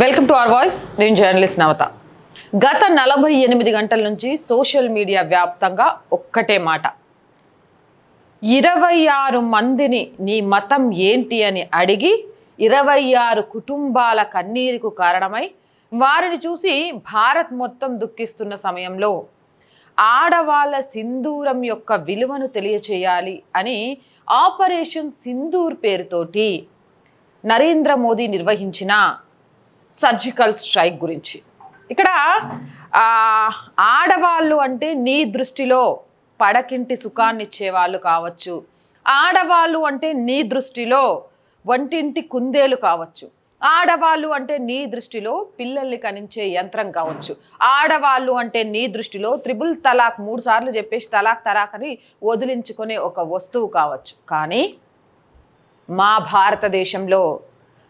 Welcome to Our Voice. నేను journalist నవత. గత నలభై ఎనిమిది గంటల నుంచి సోషల్ మీడియా వ్యాప్తంగా ఒక్కటే మాట. ఇరవై ఆరు మందిని నీ మతం ఏంటి అని అడిగి ఇరవై ఆరు కుటుంబాల కన్నీరుకు కారణమై వారిని చూసి భారత్ మొత్తం దుఃఖిస్తున్న సమయంలో ఆడవాళ్ళ సింధూరం యొక్క విలువను తెలియచేయాలి అని ఆపరేషన్ సింధూర్ పేరుతోటి నరేంద్ర మోదీ నిర్వహించిన సర్జికల్ స్ట్రైక్ గురించి. ఇక్కడ ఆడవాళ్ళు అంటే నీ దృష్టిలో పడకింటి సుఖాన్ని ఇచ్చేవాళ్ళు కావచ్చు. ఆడవాళ్ళు అంటే నీ దృష్టిలో వంటింటి కుందేలు కావచ్చు. ఆడవాళ్ళు అంటే నీ దృష్టిలో పిల్లల్ని కనించే యంత్రం కావచ్చు. ఆడవాళ్ళు అంటే నీ దృష్టిలో త్రిబుల్ తలాక్ మూడు సార్లు చెప్పేసి తలాక్ తలాక్ అని వదిలించుకునే ఒక వస్తువు కావచ్చు. కానీ మా భారతదేశంలో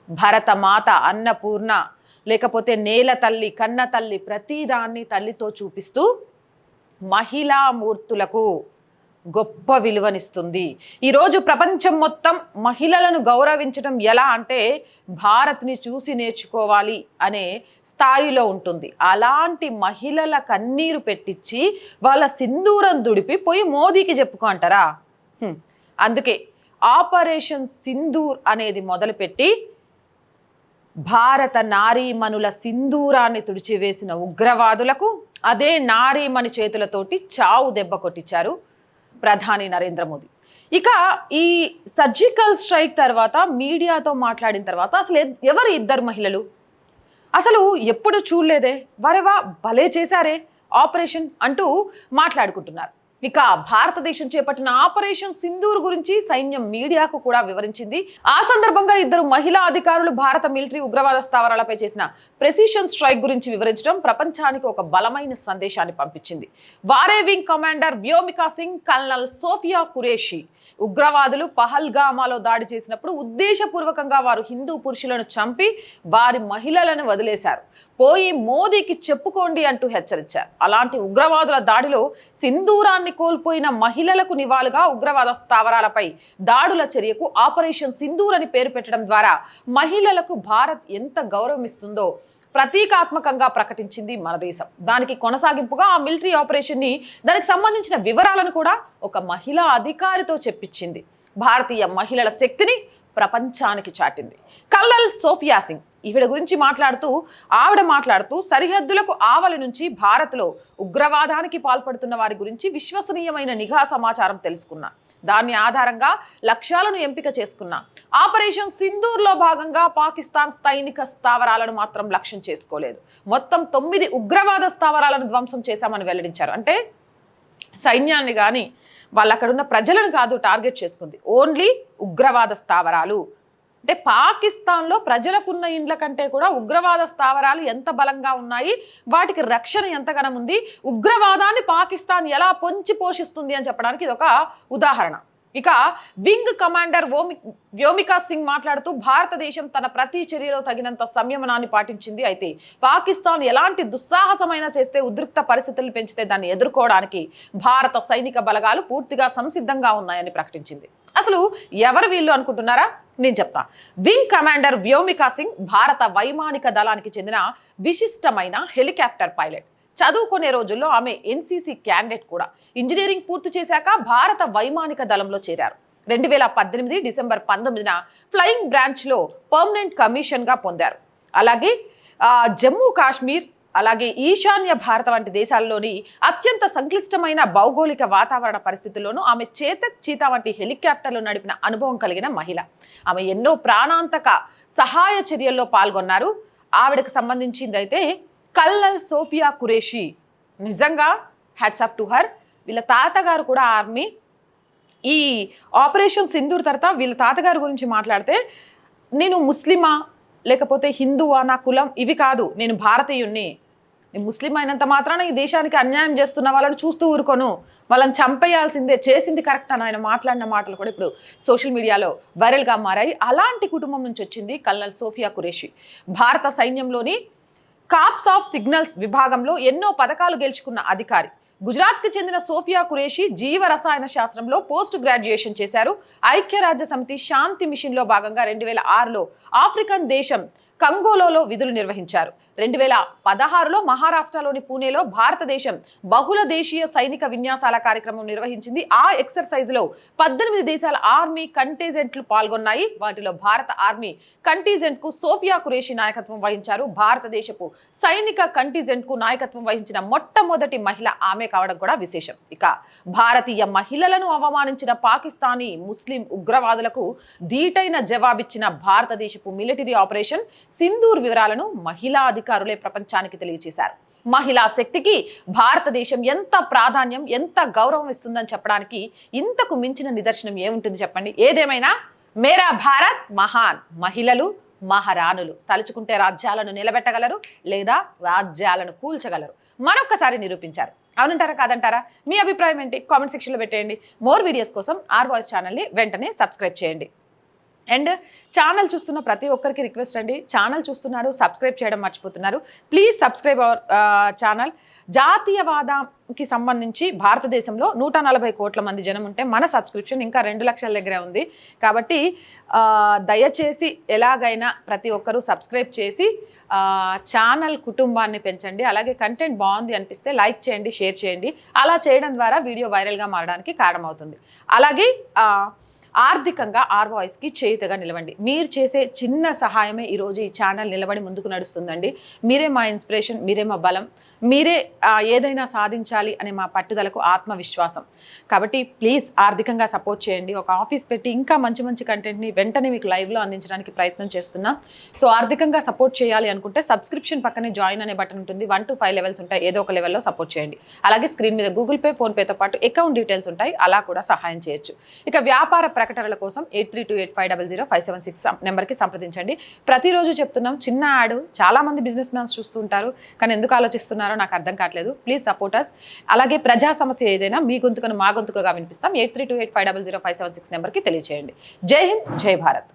భరతమాత అన్నపూర్ణ లేకపోతే నేల తల్లి కన్న తల్లి ప్రతిదాన్ని తల్లితో చూపిస్తూ మహిళా మూర్తులకు గొప్ప విలువనిస్తుంది. ఈరోజు ప్రపంచం మొత్తం మహిళలను గౌరవించడం ఎలా అంటే భారత్ని చూసి నేర్చుకోవాలి అనే స్థాయిలో ఉంటుంది. అలాంటి మహిళల కన్నీరు పెట్టించి వాళ్ళ సింధూరం దుడిపి పోయి మోదీకి చెప్పుకో అంటారా? అందుకే ఆపరేషన్ సింధూర్ అనేది మొదలుపెట్టి భారత నారీమణుల సింధూరాన్ని తుడిచివేసిన ఉగ్రవాదులకు అదే నారీమణి చేతులతోటి చావు దెబ్బ కొట్టించారు ప్రధాని నరేంద్ర మోదీ. ఇక ఈ సర్జికల్ స్ట్రైక్ తర్వాత మీడియాతో మాట్లాడిన తర్వాత అసలు ఎవరు ఇద్దరు మహిళలు? అసలు ఎప్పుడు చూడలేదే? వరేవా భలే చేశారే? ఆపరేషన్ అంటూ మాట్లాడుకుంటున్నారు. ఇక భారతదేశం చేపట్టిన ఆపరేషన్ సింధూర్ గురించి సైన్యం మీడియాకు కూడా వివరించింది. ఆ సందర్భంగా ఇద్దరు మహిళా అధికారులు భారత మిలిటరీ ఉగ్రవాద స్థావరాలపై చేసిన ప్రెసిషన్ స్ట్రైక్ గురించి వివరించడం ప్రపంచానికి ఒక బలమైన సందేశాన్ని పంపించింది. వారే wing commander Vyomika Singh colonel Sofiya Qureshi ఉగ్రవాదులు పహల్గామాలో దాడి చేసినప్పుడు ఉద్దేశపూర్వకంగా వారు హిందూ పురుషులను చంపి వారి మహిళలను వదిలేశారు. పోయి మోదీకి చెప్పుకోండి అంటూ హెచ్చరించారు. అలాంటి ఉగ్రవాదుల దాడిలో సింధూరాన్ని కోల్పోయిన మహిళలకు నివాళుగా ఉగ్రవాద స్థావరాలపై దాడుల చర్యకు ఆపరేషన్ సింధూర్ అని పేరు పెట్టడం ద్వారా మహిళలకు భారత్ ఎంత గౌరవం ఇస్తుందో ప్రతీకాత్మకంగా ప్రకటించింది మన దేశం. దానికి కొనసాగింపుగా ఆ మిలిటరీ ఆపరేషన్ని దానికి సంబంధించిన వివరాలను కూడా ఒక మహిళా అధికారితో చెప్పించింది. భారతీయ మహిళల శక్తిని ప్రపంచానికి చాటింది. కల్నల్ సోఫియా సింగ్ ఈవిడ గురించి మాట్లాడుతూ ఆవిడ మాట్లాడుతూ సరిహద్దులకు ఆవలి నుంచి భారత్లో ఉగ్రవాదానికి పాల్పడుతున్న వారి గురించి విశ్వసనీయమైన నిఘా సమాచారం తెలుసుకున్నా. దాని ఆధారంగా లక్ష్యాలను ఎంపిక చేసుకున్నా. ఆపరేషన్ సింధూర్లో భాగంగా పాకిస్తాన్ సైనిక స్థావరాలను మాత్రం లక్ష్యం చేసుకోలేదు. మొత్తం తొమ్మిది ఉగ్రవాద స్థావరాలను ధ్వంసం చేశామని వెల్లడించారు. అంటే సైన్యాన్ని కానీ వాళ్ళు అక్కడున్న ప్రజలను కాదు టార్గెట్ చేసుకుంది. ఓన్లీ ఉగ్రవాద స్థావరాలు. అంటే పాకిస్తాన్లో ప్రజలకున్న ఇండ్ల కంటే కూడా ఉగ్రవాద స్థావరాలు ఎంత బలంగా ఉన్నాయి వాటికి రక్షణ ఎంతగానం ఉంది ఉగ్రవాదాన్ని పాకిస్తాన్ ఎలా పొంచి పోషిస్తుంది అని చెప్పడానికి ఇది ఒక ఉదాహరణ. ఇక వింగ్ కమాండర్ ఓమి వ్యోమికా సింగ్ మాట్లాడుతూ భారతదేశం తన ప్రతి చర్యలో తగినంత సంయమనాన్ని పాటించింది అయితే పాకిస్తాన్ ఎలాంటి దుస్సాహసమైన చేస్తే ఉద్రిక్త పరిస్థితులను పెంచితే దాన్ని ఎదుర్కోవడానికి భారత సైనిక బలగాలు పూర్తిగా సంసిద్ధంగా ఉన్నాయని ప్రకటించింది. అసలు ఎవరు వీళ్ళు అనుకుంటున్నారా? నేను చెప్తా. వింగ్ కమాండర్ వ్యోమికా సింగ్ భారత వైమానిక దళానికి చెందిన విశిష్టమైన హెలికాప్టర్ పైలట్. చదువుకునే రోజుల్లో ఆమె ఎన్సీసీ క్యాండిడేట్ కూడా. ఇంజనీరింగ్ పూర్తి చేశాక భారత వైమానిక దళంలో చేరారు. రెండు వేల పద్దెనిమిది డిసెంబర్ పంతొమ్మిదిన ఫ్లయింగ్ బ్రాంచ్లో పర్మనెంట్ కమిషన్గా పొందారు. అలాగే జమ్మూ కాశ్మీర్ అలాగే ఈశాన్య భారత వంటి దేశాల్లోని అత్యంత సంక్లిష్టమైన భౌగోళిక వాతావరణ పరిస్థితుల్లోనూ ఆమె చేతక్ చీతా వంటి హెలికాప్టర్లు నడిపిన అనుభవం కలిగిన మహిళ. ఆమె ఎన్నో ప్రాణాంతక సహాయ చర్యల్లో పాల్గొన్నారు. ఆవిడకు సంబంధించిందైతే కల్నల్ సోఫియా కురేషి. నిజంగా హ్యాట్స్ ఆఫ్ టు హర్. వీళ్ళ తాతగారు కూడా ఆర్మీ. ఈ ఆపరేషన్ సింధూర్ తర్వాత వీళ్ళ తాతగారి గురించి మాట్లాడితే నేను ముస్లిమా లేకపోతే హిందువా నా కులం ఇవి కాదు నేను భారతీయుణ్ణి. ముస్లిం అయినంత మాత్రాన ఈ దేశానికి అన్యాయం చేస్తున్న వాళ్ళని చూస్తూ ఊరుకోను. వాళ్ళని చంపేయాల్సిందే చేసింది కరెక్ట్ అని ఆయన మాట్లాడిన మాటలు కూడా ఇప్పుడు సోషల్ మీడియాలో వైరల్గా మారాయి. అలాంటి కుటుంబం నుంచి వచ్చింది కల్నల్ సోఫియా కురేషి భారత సైన్యంలోని కాప్స్ ఆఫ్ సిగ్నల్స్ విభాగంలో ఎన్నో పథకాలు గెలుచుకున్న అధికారి. గుజరాత్కి చెందిన సోఫియా కురేషి జీవ రసాయన శాస్త్రంలో పోస్ట్ గ్రాడ్యుయేషన్ చేశారు. ఐక్యరాజ్య సమితి శాంతి మిషన్లో భాగంగా రెండు వేల ఆరులో ఆఫ్రికన్ దేశం కంగోలోలో విధులు నిర్వహించారు. రెండు వేల పదహారులో మహారాష్ట్రలోని పూణేలో భారతదేశం బహుళ దేశీయ సైనిక విన్యాసాల కార్యక్రమం నిర్వహించింది. ఆ ఎక్సర్సైజ్లో పద్దెనిమిది దేశాల ఆర్మీ కంటిజెంట్లు పాల్గొన్నాయి. వాటిలో భారత ఆర్మీ కంటిజెంట్కు సోఫియా కురేషి నాయకత్వం వహించారు. భారతదేశపు సైనిక కంటిజెంట్కు నాయకత్వం వహించిన మొట్టమొదటి మహిళ ఆమె కావడం కూడా విశేషం. ఇక భారతీయ మహిళలను అవమానించిన పాకిస్తానీ ముస్లిం ఉగ్రవాదులకు ధీటైన జవాబిచ్చిన భారతదేశపు మిలిటరీ ఆపరేషన్ సింధూర్ వివరాలను మహిళా అధికారులే ప్రపంచానికి తెలియజేశారు. మహిళా శక్తికి భారతదేశం ఎంత ప్రాధాన్యం ఎంత గౌరవం ఇస్తుందని చెప్పడానికి ఇంతకు మించిన నిదర్శనం ఏముంటుంది చెప్పండి? ఏదేమైనా? మేరా భారత్ మహాన్ మహిళలు మహారాణులు తలుచుకుంటే రాజ్యాలను నిలబెట్టగలరు లేదా రాజ్యాలను కూల్చగలరు? మరొక్కసారి నిరూపించారు. అవునంటారా? కాదంటారా? మీ అభిప్రాయం ఏంటి? కామెంట్ సెక్షన్లో పెట్టేయండి. మోర్ వీడియోస్ కోసం ఆర్ వాయిస్ ఛానల్ని వెంటనే సబ్స్క్రైబ్ చేయండి. అండ్ ఛానల్ చూస్తున్న ప్రతి ఒక్కరికి రిక్వెస్ట్ అండి. ఛానల్ చూస్తున్నారు సబ్స్క్రైబ్ చేయడం మర్చిపోతున్నారు. Please subscribe our channel. జాతీయవాదానికి సంబంధించి భారతదేశంలో నూట నలభై కోట్ల మంది జనం ఉంటే మన సబ్స్క్రిప్షన్ ఇంకా రెండు లక్షల దగ్గరే ఉంది. కాబట్టి దయచేసి ఎలాగైనా ప్రతి ఒక్కరూ సబ్స్క్రైబ్ చేసి ఛానల్ కుటుంబాన్ని పెంచండి. అలాగే కంటెంట్ బాగుంది అనిపిస్తే లైక్ చేయండి షేర్ చేయండి. అలా చేయడం ద్వారా వీడియో వైరల్గా మారడానికి కారణమవుతుంది. అలాగే ఆర్థికంగా ఆర్ వాయిస్కి చేయుతగా నిలవండి. మీరు చేసే చిన్న సహాయమే ఈరోజు ఈ ఛానల్ నిలబడి ముందుకు నడుస్తుందండి. మీరే మా ఇన్స్పిరేషన్ మీరే మా బలం మీరే ఏదైనా సాధించాలి అనే మా పట్టుదలకు ఆత్మవిశ్వాసం. కాబట్టి ప్లీజ్ ఆర్థికంగా సపోర్ట్ చేయండి. ఒక ఆఫీస్ పెట్టి ఇంకా మంచి మంచి కంటెంట్ని వెంటనే మీకు లైవ్లో అందించడానికి ప్రయత్నం చేస్తున్నాం. సో ఆర్థికంగా సపోర్ట్ చేయాలి అనుకుంటే సబ్స్క్రిప్షన్ పక్కనే జాయిన్ అనే బటన్ ఉంటుంది. వన్ టు ఫైవ్ లెవెల్స్ ఉంటాయి. ఏదో ఒక లెవెల్లో సపోర్ట్ చేయండి. అలాగే స్క్రీన్ మీద గూగుల్ పే ఫోన్పేతో పాటు అకౌంట్ డీటెయిల్స్ ఉంటాయి. అలా కూడా సహాయం చేయొచ్చు. ఇక వ్యాపార ప్రకటనల కోసం eight three two eight five double zero five seven six నెంబర్కి సంప్రదించండి. ప్రతిరోజు చెప్తున్నాం చిన్న యాడ్ చాలామంది బిజినెస్ మ్యాన్స్ చూస్తుంటారు కానీ ఎందుకు ఆలోచిస్తున్నారో నాకు అర్థం కావట్లేదు. ప్లీజ్ సపోర్ట్ అస్ అలాగే ప్రజా సమస్య ఏదైనా మీ గొంతుకను మా గొంతుకగా వినిపిస్తాం. Eight three two eight five double zero five seven six నెంబర్కి తెలియజేయండి జై హింద్ జై భారత్.